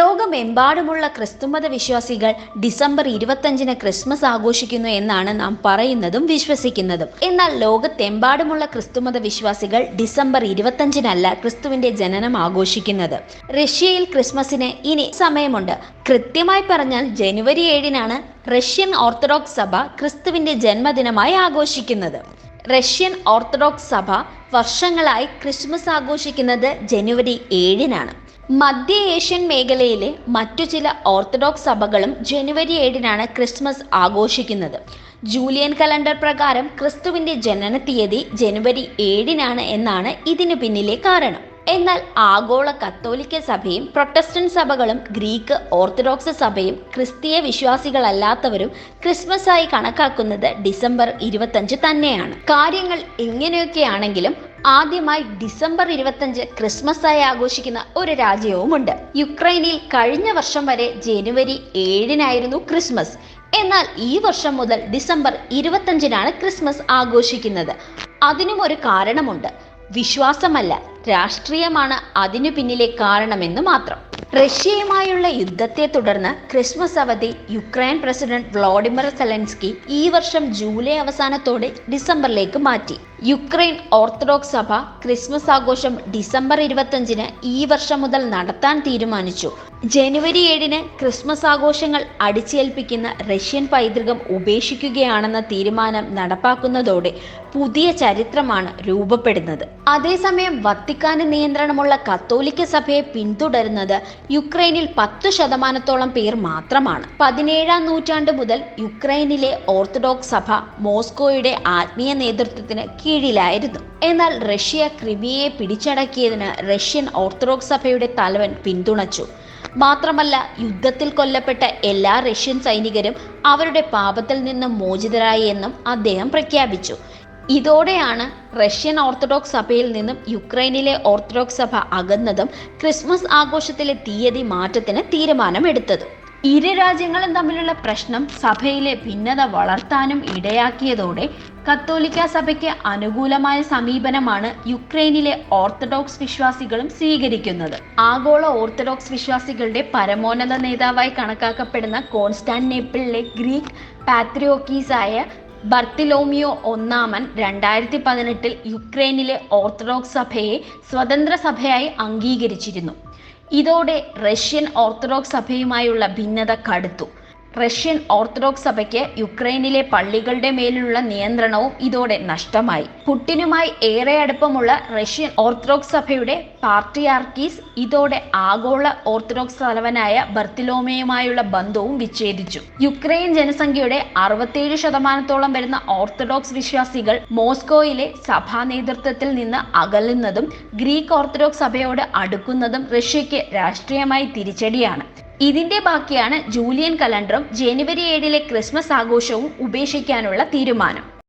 ലോകമെമ്പാടുമുള്ള ക്രിസ്തുമത വിശ്വാസികൾ ഡിസംബർ ഇരുപത്തഞ്ചിന് ക്രിസ്മസ് ആഘോഷിക്കുന്നു എന്നാണ് നാം പറയുന്നതും വിശ്വസിക്കുന്നതും. എന്നാൽ ലോകത്തെമ്പാടുമുള്ള ക്രിസ്തുമത വിശ്വാസികൾ ഡിസംബർ ഇരുപത്തഞ്ചിനല്ല ക്രിസ്തുവിന്റെ ജനനം ആഘോഷിക്കുന്നത്. റഷ്യയിൽ ക്രിസ്മസിന് ഇനി സമയമുണ്ട്. കൃത്യമായി പറഞ്ഞാൽ ജനുവരി ഏഴിനാണ് റഷ്യൻ ഓർത്തഡോക്സ് സഭ ക്രിസ്തുവിന്റെ ജന്മദിനമായി ആഘോഷിക്കുന്നത്. റഷ്യൻ ഓർത്തഡോക്സ് സഭ വർഷങ്ങളായി ക്രിസ്മസ് ആഘോഷിക്കുന്നത് ജനുവരി ഏഴിനാണ്. മധ്യ ഏഷ്യൻ മേഖലയിലെ മറ്റു ചില ഓർത്തഡോക്സ് സഭകളും ജനുവരി ഏഴിനാണ് ക്രിസ്മസ് ആഘോഷിക്കുന്നത്. ജൂലിയൻ കലണ്ടർ പ്രകാരം ക്രിസ്തുവിന്റെ ജനന തീയതി ജനുവരി ഏഴിനാണ് എന്നാണ് ഇതിനു പിന്നിലെ കാരണം. എന്നാൽ ആഗോള കത്തോലിക്ക സഭയും പ്രൊട്ടസ്റ്റന്റ് സഭകളും ഗ്രീക്ക് ഓർത്തഡോക്സ് സഭയും ക്രിസ്തീയ വിശ്വാസികളല്ലാത്തവരും ക്രിസ്മസ് ആയി കണക്കാക്കുന്നത് ഡിസംബർ ഇരുപത്തഞ്ച് തന്നെയാണ്. കാര്യങ്ങൾ ഇങ്ങനെയൊക്കെയാണെങ്കിലും ആദ്യമായി ഡിസംബർ ഇരുപത്തഞ്ച് ക്രിസ്മസ് ആയി ആഘോഷിക്കുന്ന ഒരു രാജ്യവുമുണ്ട്. യുക്രൈനിൽ കഴിഞ്ഞ വർഷം വരെ ജനുവരി ഏഴിനായിരുന്നു ക്രിസ്മസ്. എന്നാൽ ഈ വർഷം മുതൽ ഡിസംബർ ഇരുപത്തഞ്ചിനാണ് ക്രിസ്മസ് ആഘോഷിക്കുന്നത്. അതിനും ഒരു കാരണമുണ്ട്. വിശ്വാസമല്ല. രാഷ്ട്രീയമാണ് അതിനു പിന്നിലെ കാരണമെന്ന് മാത്രം. റഷ്യയുമായുള്ള യുദ്ധത്തെ തുടർന്ന് ക്രിസ്മസ് അവധി യുക്രൈൻ പ്രസിഡന്റ് വ്ളാഡിമിർ സെലൻസ്കി ഈ വർഷം ജൂലൈ അവസാനത്തോടെ ഡിസംബറിലേക്ക് മാറ്റി. യുക്രൈൻ ഓർത്തഡോക്സ് സഭ ക്രിസ്മസ് ആഘോഷം ഡിസംബർ ഇരുപത്തഞ്ചിന് ഈ വർഷം മുതൽ നടത്താൻ തീരുമാനിച്ചു. ജനുവരി ഏഴിന് ക്രിസ്മസ് ആഘോഷങ്ങൾ അടിച്ചേൽപ്പിക്കുന്ന റഷ്യൻ പൈതൃകം ഉപേക്ഷിക്കുകയാണെന്ന തീരുമാനം നടപ്പാക്കുന്നതോടെ പുതിയ ചരിത്രമാണ് രൂപപ്പെടുന്നത്. അതേസമയം വത്തിക്കാന് നിയന്ത്രണമുള്ള കത്തോലിക്ക സഭയെ പിന്തുടരുന്നത് യുക്രൈനിൽ പത്ത് ശതമാനത്തോളം പേർ മാത്രമാണ്. പതിനേഴാം നൂറ്റാണ്ട് മുതൽ യുക്രൈനിലെ ഓർത്തഡോക്സ് സഭ മോസ്കോയുടെ ആത്മീയ നേതൃത്വത്തിന് കീഴിലായിരുന്നു. എന്നാൽ റഷ്യ ക്രിമിയയെ പിടിച്ചടക്കിയതിന് റഷ്യൻ ഓർത്തഡോക്സ് സഭയുടെ തലവൻ പിന്തുണച്ചു. മാത്രമല്ല യുദ്ധത്തിൽ കൊല്ലപ്പെട്ട എല്ലാ റഷ്യൻ സൈനികരും അവരുടെ പാപത്തിൽ നിന്ന് മോചിതരായി എന്നും അദ്ദേഹം പ്രഖ്യാപിച്ചു. ഇതോടെയാണ് റഷ്യൻ ഓർത്തഡോക്സ് സഭയിൽ നിന്നും യുക്രൈനിലെ ഓർത്തഡോക്സ് സഭ അകന്നതും ക്രിസ്മസ് ആഘോഷത്തിലെ തീയതി മാറ്റത്തിന് തീരുമാനമെടുത്തതും. ഇരു രാജ്യങ്ങളും തമ്മിലുള്ള പ്രശ്നം സഭയിലെ ഭിന്നത വളർത്താനും ഇടയാക്കിയതോടെ കത്തോലിക്ക സഭയ്ക്ക് അനുകൂലമായ സമീപനമാണ് യുക്രൈനിലെ ഓർത്തഡോക്സ് വിശ്വാസികളും സ്വീകരിക്കുന്നത്. ആഗോള ഓർത്തഡോക്സ് വിശ്വാസികളുടെ പരമോന്നത നേതാവായി കണക്കാക്കപ്പെടുന്ന കോൺസ്റ്റാന്റിനേപ്പിളിലെ ഗ്രീക്ക് പാത്രിയോക്കീസായ ബർത്തിലോമിയോ ഒന്നാമൻ രണ്ടായിരത്തി പതിനെട്ടിൽ യുക്രൈനിലെ ഓർത്തഡോക്സ് സഭയെ സ്വതന്ത്ര സഭയായി അംഗീകരിച്ചിരുന്നു. ഇതോടെ റഷ്യൻ ഓർത്തഡോക്സ് സഭയുമായുള്ള ഭിന്നത കടുത്തു. റഷ്യൻ ഓർത്തഡോക്സ് സഭയ്ക്ക് യുക്രൈനിലെ പള്ളികളുടെ മേലുള്ള നിയന്ത്രണവും ഇതോടെ നഷ്ടമായി. പുട്ടിനുമായി ഏറെ അടുപ്പമുള്ള റഷ്യൻ ഓർത്തഡോക്സ് സഭയുടെ പാർട്ടിയാർക്കീസ് ഇതോടെ ആഗോള ഓർത്തഡോക്സ് തലവനായ ബർത്തിലോമയുമായുള്ള ബന്ധവും വിച്ഛേദിച്ചു. യുക്രൈൻ ജനസംഖ്യയുടെ അറുപത്തിയേഴ് ശതമാനത്തോളം വരുന്ന ഓർത്തഡോക്സ് വിശ്വാസികൾ മോസ്കോയിലെ സഭാ നേതൃത്വത്തിൽ നിന്ന് അകലുന്നതും ഗ്രീക്ക് ഓർത്തഡോക്സ് സഭയോട് അടുക്കുന്നതും റഷ്യയ്ക്ക് രാഷ്ട്രീയമായി തിരിച്ചടിയാണ്. ഇതിന്റെ ബാക്കിയാണ് ജൂലിയൻ കലണ്ടറും ജനുവരി ഏഴിലെ ക്രിസ്മസ് ആഘോഷവും ഉപേക്ഷിക്കാനുള്ള തീരുമാനം.